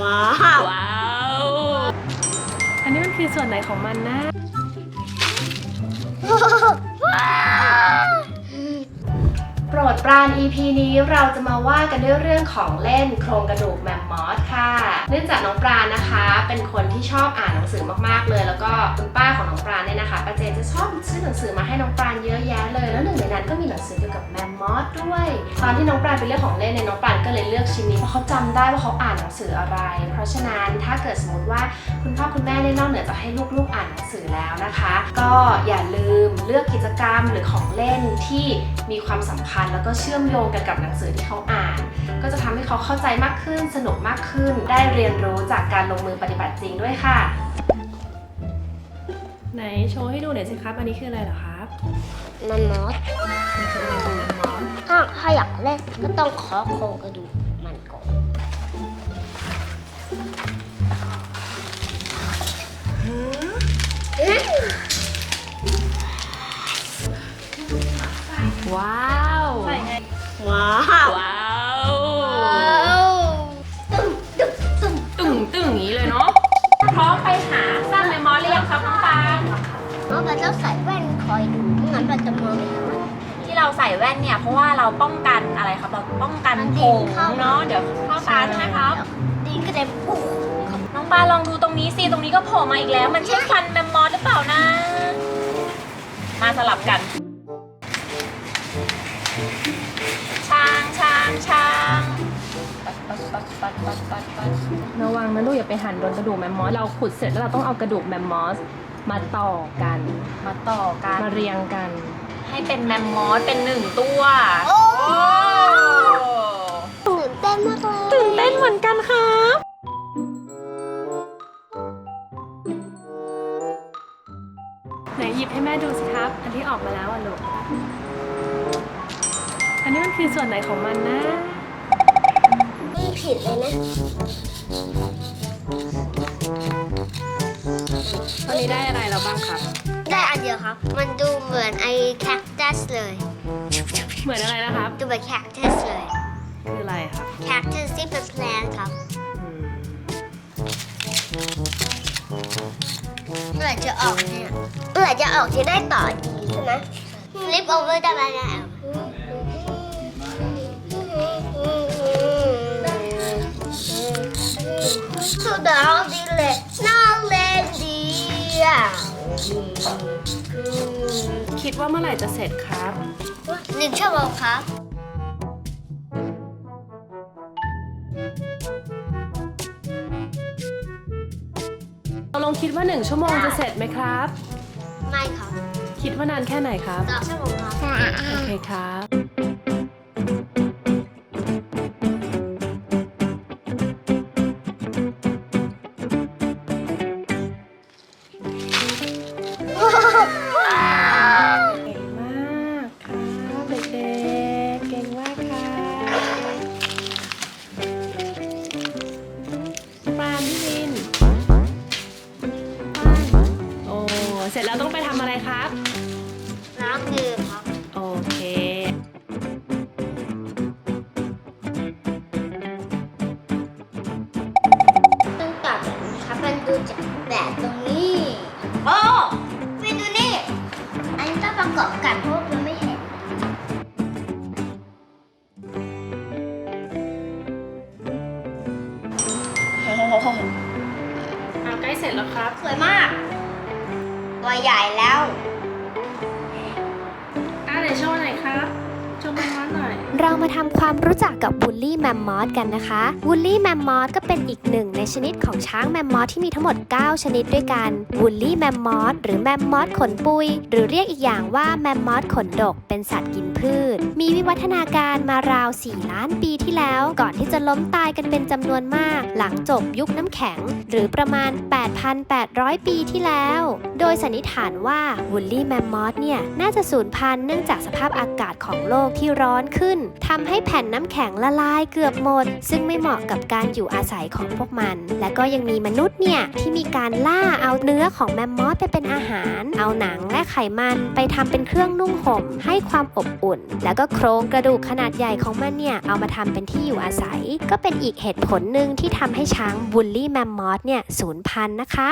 ว้าวว้าว อันนี้มันคือส่วนไหนของมันนะ โปรดปราน EP นี้เราจะมาว่ากันด้วยเรื่องของเล่นโครงกระดูกแมมมอสค่ะ เนื่องจากน้องปราณนะคะ เป็นคนที่ชอบอ่านหนังสือมากๆเลย แล้วก็ เนี่ยจะชอบซื้อหนังสือมาให้น้องปราณเยอะแยะเลย แล้วหนึ่งในนั้นก็มีหนังสือเกี่ยวกับแมมมอสด้วย ตอนที่น้องปราณเป็นเรื่องของเล่นเนี่ยน้องปราณก็เลยเลือกชิ้นนี้เพราะเขาจำได้ว่าเขาอ่านหนังสืออะไร เพราะฉะนั้นถ้าเกิดสมมติว่าคุณพ่อคุณแม่เนี่ยนอกเหนือจากให้ลูกๆอ่านหนังสือแล้วนะคะ ก็อย่าลืมเลือกกิจกรรมหรือของเล่นที่มีความสัมพันธ์ แล้วก็เชื่อมโยงกันกับหนังสือที่เขาอ่าน ก็จะทำให้เขาเข้าใจมากขึ้น สนุกมากขึ้น ได้เรียนรู้จากการลงมือปฏิบัติจริงด้วยค่ะ โชว์ให้ดูหน่อยสิครับ อันนี้คืออะไรเหรอครับมันมอสถ้าถ้าอยากเล่นก็ต้องขอโครงกระดูกมันก่อนว้าวใส่ไงว้าวว้าวตึ้มตึ้มตึ้มตึงตึงอย่างนี้เลยเนาะ เราใส่แว่นเนี่ยเพราะว่าเราป้องกันอะไรครับ เราป้องกันมันผดีงเข้าเนาะเดี๋ยวเข้าตาใช่ไหมครับดีก็ได้ปุ๊บน้องปานลองดูตรงนี้สิตรงนี้ก็โผล่มาอีกแล้ว มันใช่ฟันแมมมอสหรือเปล่านะ มาสลับกันช้างช้างช้างปัดปัดปัดปัดปัดปัดปัดระวังนะลูกอย่าไปหั่นโดนกระดูกแมมมอสเราขุดเสร็จแล้วเราต้องเอากระดูกแมมมอสมาต่อกัน มาต่อกัน มาเรียงกัน ให้เป็นแมมมอสเป็นหนึ่งตัวโอ้โอ้ตื่นเต้นมากเลยตื่นเต้นเหมือนกันครับไหนหยิบให้แม่ดูสิครับ อันที่ออกมาแล้วอะลูกอันนี้มันคือส่วนไหนของมันนะนี่ผิดเลยนะ ตอนนี้ได้อะไรแล้วบ้างครับ ได้อันเดียวครับ มันดูเหมือนไอ้แค คตัสเลยเหมือนอะไรนะครับดูเหมือนแคคตัสเลยคืออะไรครับแคคตัสที่เป็นแพลนครับอืมเมื่อไหร่จะออกเนี่ยเมื่อไหร่จะออกจะได้ต่อดีใช่ไหมลิฟโอเวอร์ได้ไหมแล้วสุดาวดีเลยน่าเล่นดีอะ คิดว่าเมื่อไหร่จะเสร็จครับ หนึ่งชั่วโมงครับ เราลองคิดว่าหนึ่งชั่วโมงจะเสร็จไหมครับ ไม่ครับคิดว่านานแค่ไหนครับ สองชั่วโมงครับ โอเคครับ นี้ต้องประกอบกันเพราะว่ามันไม่เห็นเอาใกล้เสร็จแล้วครับ สวยมาก ตัวใหญ่แล้วอ่าไหนโชว์หน่อยครับ โชว์มันหน่อยเรามาทำความรู้จักกับวูลลี่แมมมอสกันนะคะวูลลี่แมมมอสก็เป็นอีกหนึ่งในชนิดของช้างแมมมอสที่มีทั้งหมด 9 ชนิดด้วยกันวูลลี่แมมมอสหรือแมมมอสขนปุย หรือเรียกอีกอย่างว่าแมมมอสขนดก เป็นสัตว์กินพืช มีวิวัฒนาการมาราว 4 ล้านปีที่แล้ว ก่อนที่จะล้มตายกันเป็นจำนวนมาก หลังจบยุคน้ำแข็ง หรือประมาณ 8,800 ปีที่แล้ว โดยสันนิษฐานว่าวูลลี่แมมมอสเนี่ยน่าจะสูญพันธุ์เนื่องจากสภาพอากาศของโลกที่ร้อนขึ้นทำให้แผ่นน้ำแข็งละลายเกือบหมด ซึ่งไม่เหมาะกับการอยู่อาศัยของพวกมัน และก็ยังมีมนุษย์เนี่ยที่มีการล่าเอาเนื้อของแมมมอสไปเป็นอาหาร เอาหนังและไขมันไปทำเป็นเครื่องนุ่งห่มให้ความอบอุ่น แล้วก็โครงกระดูกขนาดใหญ่ของมันเนี่ยเอามาทำเป็นที่อยู่อาศัย ก็เป็นอีกเหตุผลหนึ่งที่ทำให้ช้างบูลลี่แมมมอสเนี่ยสูญพันธุ์นะคะ